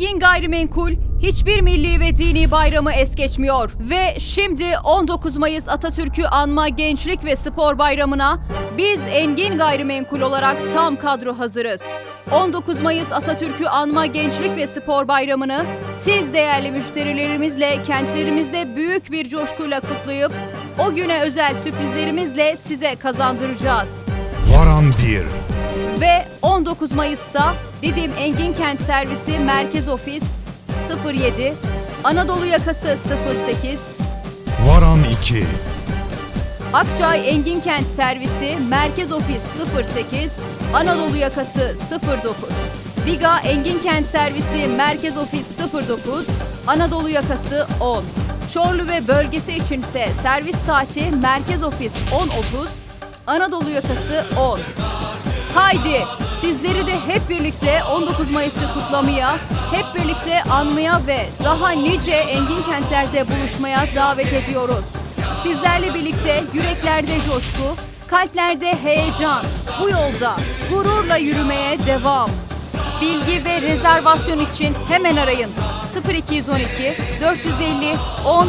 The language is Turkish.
Engin Gayrimenkul hiçbir milli ve dini bayramı es geçmiyor. Ve şimdi 19 Mayıs Atatürk'ü anma Gençlik ve Spor Bayramı'na biz Engin Gayrimenkul olarak tam kadro hazırız. 19 Mayıs Atatürk'ü anma Gençlik ve Spor Bayramı'nı siz değerli müşterilerimizle kentlerimizde büyük bir coşkuyla kutlayıp o güne özel sürprizlerimizle size kazandıracağız. Varan 1. Ve 19 Mayıs'ta Didim Engin Kent Servisi Merkez Ofis 07, Anadolu Yakası 08, Varan 2. Akçay Engin Kent Servisi Merkez Ofis 08, Anadolu Yakası 09, Biga Engin Kent Servisi Merkez Ofis 09, Anadolu Yakası 10. Çorlu ve bölgesi içinse servis saati Merkez Ofis 10.30, Anadolu Yakası 10. Haydi sizleri de hep birlikte 19 Mayıs'ı kutlamaya, hep birlikte anmaya ve daha nice engin kentlerde buluşmaya davet ediyoruz. Sizlerle birlikte yüreklerde coşku, kalplerde heyecan, bu yolda gururla yürümeye devam. Bilgi ve rezervasyon için hemen arayın 0212 450 10